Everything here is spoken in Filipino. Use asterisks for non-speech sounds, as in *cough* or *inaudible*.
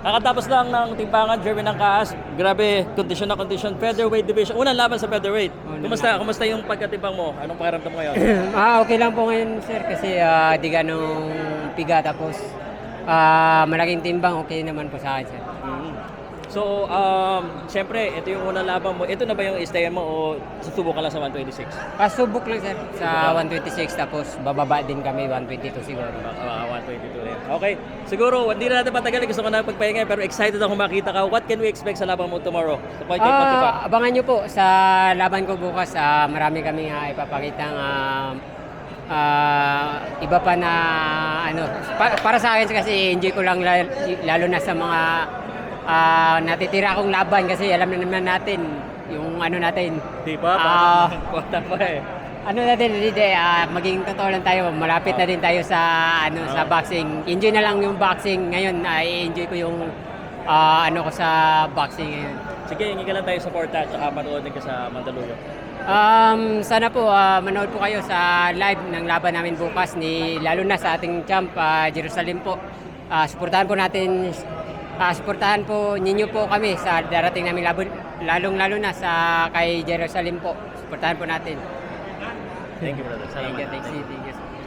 Kakatapos lang ng timbangan, Jeremy ng Kaas. Grabe, condition na condition. Featherweight division. Unang laban sa featherweight. Unang Kumusta? Kumusta yung pagkatimbang mo? Anong pakiramdam mo ngayon? *clears throat* ah, okay lang po ngayon, sir, kasi ah, di ganong piga tapos ah, malaking timbang, okay naman po sa akin, sir. Mm. So, um, siyempre, ito yung unang laban mo. Ito na ba yung istayan mo o susubukan lang sa 126? Pasubok lang, sir, sa 126 tapos bababa din kami 122 siguro. Uh, 122 rin. Okay. Siguro, hindi na natin patagalin. Gusto ko na pagpahinga pero excited ako makita ka. What can we expect sa laban mo tomorrow? Sa Night Pagtipa? Ah, abangan nyo po sa laban ko bukas. ah, marami kami uh, ipapakita ah, ah, iba pa na ano pa- para sa akin kasi enjoy ko lang la- lalo na sa mga ah, natitira akong laban kasi alam na naman natin yung ano natin Di ba? Kota pa eh. ano natin hindi ah, maging totoo lang tayo malapit na din tayo sa ano sa boxing enjoy na lang yung boxing ngayon ay enjoy ko yung ah, ano ko sa boxing ngayon Sige, hingi ka lang tayo support at saka manood din ka sa Mandaluyong. Um, sana po ah, manood po kayo sa live ng laban namin bukas ni lalo na sa ating champ ah, Jerusalem po. Ah, suportahan po natin ah, suportahan po ninyo po kami sa darating namin laban lalong lalo na sa kay Jerusalem po. Suportahan po natin. Thank you, brother. Thank you, Salamat. thank you, thank you.